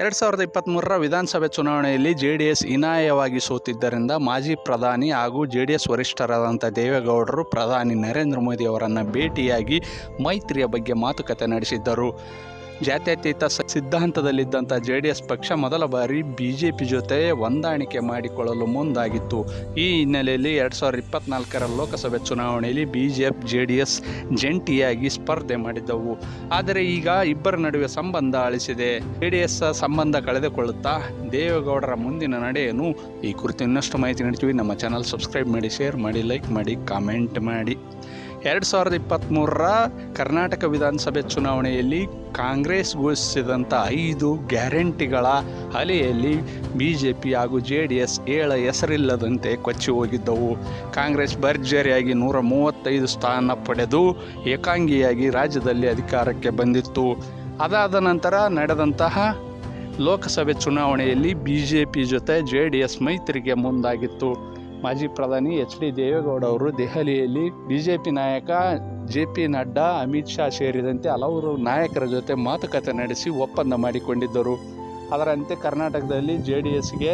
ಎರಡು ಸಾವಿರದ ಇಪ್ಪತ್ತ್ಮೂರರ ವಿಧಾನಸಭೆ ಚುನಾವಣೆಯಲ್ಲಿ ಜೆ ಡಿ ಎಸ್ ಹೀನಾಯವಾಗಿ ಸೋತಿದ್ದರಿಂದ ಮಾಜಿ ಪ್ರಧಾನಿ ಹಾಗೂ ಜೆ ಡಿ ಎಸ್ ವರಿಷ್ಠರಾದಂಥ ದೇವೇಗೌಡರು ಪ್ರಧಾನಿ ನರೇಂದ್ರ ಮೋದಿ ಅವರನ್ನು ಭೇಟಿಯಾಗಿ ಮೈತ್ರಿಯ ಬಗ್ಗೆ ಮಾತುಕತೆ ನಡೆಸಿದ್ದರು. ಜಾತ್ಯತೀತ ಸಿದ್ಧಾಂತದಲ್ಲಿದ್ದಂಥ ಜೆ ಡಿ ಎಸ್ ಪಕ್ಷ ಮೊದಲ ಬಾರಿ ಬಿ ಜೆ ಪಿ ಜೊತೆ ಹೊಂದಾಣಿಕೆ ಮಾಡಿಕೊಳ್ಳಲು ಮುಂದಾಗಿತ್ತು. ಈ ಹಿನ್ನೆಲೆಯಲ್ಲಿ ಎರಡು ಸಾವಿರದ ಇಪ್ಪತ್ನಾಲ್ಕರ ಲೋಕಸಭೆ ಚುನಾವಣೆಯಲ್ಲಿ B J F J D S ಜಂಟಿಯಾಗಿ ಸ್ಪರ್ಧೆ ಮಾಡಿದ್ದವು. ಆದರೆ ಈಗ ಇಬ್ಬರ ನಡುವೆ ಸಂಬಂಧ ಅಳಿಸಿದೆ ಜೆ ಡಿ ಎಸ್ ಸಂಬಂಧ ಕಳೆದುಕೊಳ್ಳುತ್ತಾ ದೇವೇಗೌಡರ ಮುಂದಿನ ನಡೆಯನ್ನು ಈ ಕುರಿತು ಇನ್ನಷ್ಟು ಮಾಹಿತಿ ನೀಡ್ತೀವಿ. ನಮ್ಮ ಚಾನಲ್ ಸಬ್ಸ್ಕ್ರೈಬ್ ಮಾಡಿ, ಶೇರ್ ಮಾಡಿ, ಲೈಕ್ ಮಾಡಿ, ಕಾಮೆಂಟ್ ಮಾಡಿ. ಎರಡು ಸಾವಿರದ ಇಪ್ಪತ್ತ್ಮೂರರ ಕರ್ನಾಟಕ ವಿಧಾನಸಭೆ ಚುನಾವಣೆಯಲ್ಲಿ ಕಾಂಗ್ರೆಸ್ ಘೋಷಿಸಿದಂಥ ಐದು ಗ್ಯಾರಂಟಿಗಳ ಅಲೆಯಲ್ಲಿ ಬಿ ಜೆ ಪಿ ಹಾಗೂ ಜೆ ಡಿ ಎಸ್ ಏಳ ಹೆಸರಿಲ್ಲದಂತೆ ಕೊಚ್ಚಿ ಹೋಗಿದ್ದವು. ಕಾಂಗ್ರೆಸ್ ಭರ್ಜರಿಯಾಗಿ ನೂರ ಮೂವತ್ತೈದು ಸ್ಥಾನ ಪಡೆದು ಏಕಾಂಗಿಯಾಗಿ ರಾಜ್ಯದಲ್ಲಿ ಅಧಿಕಾರಕ್ಕೆ ಬಂದಿತ್ತು. ಅದಾದ ನಂತರ ನಡೆದಂತಹ ಲೋಕಸಭೆ ಚುನಾವಣೆಯಲ್ಲಿ ಬಿ ಜೆ ಪಿ ಜೊತೆ ಜೆ ಡಿ ಎಸ್ ಮೈತ್ರಿಗೆ ಮುಂದಾಗಿತ್ತು. ಮಾಜಿ ಪ್ರಧಾನಿ ಎಚ್ ಡಿ ದೇವೇಗೌಡ ಅವರು ದೆಹಲಿಯಲ್ಲಿ ಬಿಜೆಪಿ ನಾಯಕ ಜೆ ಪಿ ನಡ್ಡಾ, ಅಮಿತ್ ಶಾ ಸೇರಿದಂತೆ ಹಲವರು ನಾಯಕರ ಜೊತೆ ಮಾತುಕತೆ ನಡೆಸಿ ಒಪ್ಪಂದ ಮಾಡಿಕೊಂಡಿದ್ದರು. ಅದರಂತೆ ಕರ್ನಾಟಕದಲ್ಲಿ ಜೆ ಡಿ ಎಸ್ಗೆ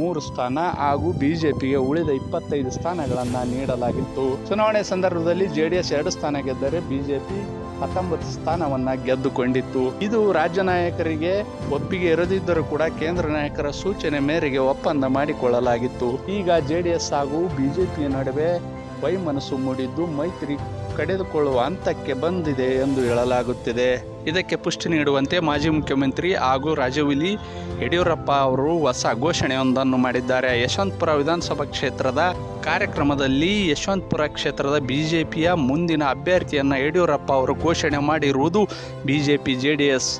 ಮೂರು ಸ್ಥಾನ ಹಾಗೂ ಬಿಜೆಪಿಗೆ ಉಳಿದ ಇಪ್ಪತ್ತೈದು ಸ್ಥಾನಗಳನ್ನು ನೀಡಲಾಗಿತ್ತು. ಚುನಾವಣೆ ಸಂದರ್ಭದಲ್ಲಿ ಜೆಡಿಎಸ್ ಎರಡು ಸ್ಥಾನ ಗೆದ್ದರೆ ಬಿಜೆಪಿ ಹತ್ತೊಂಬತ್ತು ಸ್ಥಾನವನ್ನು ಗೆದ್ದುಕೊಂಡಿತ್ತು. ಇದು ರಾಜ್ಯ ನಾಯಕರಿಗೆ ಒಪ್ಪಿಗೆ ಇರದಿದ್ದರೂ ಕೂಡ ಕೇಂದ್ರ ನಾಯಕರ ಸೂಚನೆ ಮೇರೆಗೆ ಒಪ್ಪಂದ ಮಾಡಿಕೊಳ್ಳಲಾಗಿತ್ತು. ಈಗ ಜೆಡಿಎಸ್ ಹಾಗೂ ಬಿಜೆಪಿಯ ನಡುವೆ ವೈಮನಸ್ಸು ಮೂಡಿದ್ದು ಮೈತ್ರಿ ಕಡಿದುಕೊಳ್ಳುವ ಹಂತಕ್ಕೆ ಬಂದಿದೆ ಎಂದು ಹೇಳಲಾಗುತ್ತಿದೆ. ಇದಕ್ಕೆ ಪುಷ್ಟಿ ನೀಡುವಂತೆ ಮಾಜಿ ಮುಖ್ಯಮಂತ್ರಿ ಹಾಗೂ ರಾಜವಿಲಿ ಯಡಿಯೂರಪ್ಪ ಅವರು ಹೊಸ ಘೋಷಣೆಯೊಂದನ್ನು ಮಾಡಿದ್ದಾರೆ. ಯಶವಂತಪುರ ವಿಧಾನಸಭಾ ಕ್ಷೇತ್ರದ ಕಾರ್ಯಕ್ರಮದಲ್ಲಿ ಯಶವಂತಪುರ ಕ್ಷೇತ್ರದ ಬಿಜೆಪಿಯ ಮುಂದಿನ ಅಭ್ಯರ್ಥಿಯನ್ನು ಯಡಿಯೂರಪ್ಪ ಅವರು ಘೋಷಣೆ ಮಾಡಿರುವುದು ಬಿಜೆಪಿ ಜೆ ಡಿ ಎಸ್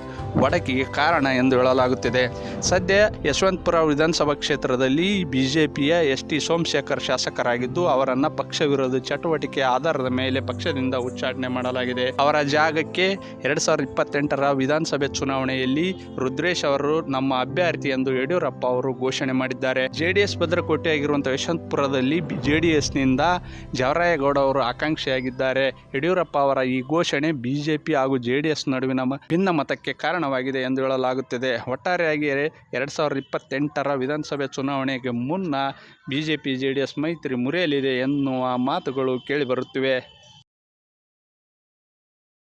ಒಡಕಿಗೆ ಕಾರಣ ಎಂದು ಹೇಳಲಾಗುತ್ತಿದೆ. ಸದ್ಯ ಯಶವಂತಪುರ ವಿಧಾನಸಭಾ ಕ್ಷೇತ್ರದಲ್ಲಿ ಬಿಜೆಪಿಯ ಎಸ್ ಟಿ ಸೋಮಶೇಖರ್ ಶಾಸಕರಾಗಿದ್ದು, ಅವರನ್ನು ಪಕ್ಷ ವಿರೋಧಿ ಚಟುವಟಿಕೆ ಆಧಾರದ ಮೇಲೆ ಪಕ್ಷದಿಂದ ಉಚ್ಚಾಟನೆ ಮಾಡಲಾಗಿದೆ. ಅವರ ಜಾಗಕ್ಕೆ ಎರಡು ಸಾವಿರದ ಇಪ್ಪತ್ತೆಂಟರ ವಿಧಾನಸಭೆ ಚುನಾವಣೆಯಲ್ಲಿ ರುದ್ರೇಶ್ ಅವರು ನಮ್ಮ ಅಭ್ಯರ್ಥಿ ಎಂದು ಯಡಿಯೂರಪ್ಪ ಅವರು ಘೋಷಣೆ ಮಾಡಿದ್ದಾರೆ. ಜೆಡಿಎಸ್ ಭದ್ರಕೋಟೆಯಾಗಿರುವಂಥ ಯಶವಂತಪುರದಲ್ಲಿ ಜೆಡಿಎಸ್ನಿಂದ ಜವರಾಯಗೌಡ ಅವರು ಆಕಾಂಕ್ಷಿಯಾಗಿದ್ದಾರೆ. ಯಡಿಯೂರಪ್ಪ ಅವರ ಈ ಘೋಷಣೆ ಬಿಜೆಪಿ ಹಾಗೂ ಜೆಡಿಎಸ್ ನಡುವಿನ ಭಿನ್ನ ಮತಕ್ಕೆ ಕಾರಣವಾಗಿದೆ ಎಂದು ಹೇಳಲಾಗುತ್ತಿದೆ. ಒಟ್ಟಾರೆಯಾಗಿ ಎರಡು ಸಾವಿರದ ಇಪ್ಪತ್ತೆಂಟರ ವಿಧಾನಸಭೆ ಚುನಾವಣೆಗೆ ಮುನ್ನ ಬಿಜೆಪಿ, ಜೆಡಿಎಸ್ ಮೈತ್ರಿ ಮುರಿಯಲಿದೆ ಎನ್ನುವ ಮಾತುಗಳು ಕೇಳಿಬರುತ್ತಿವೆ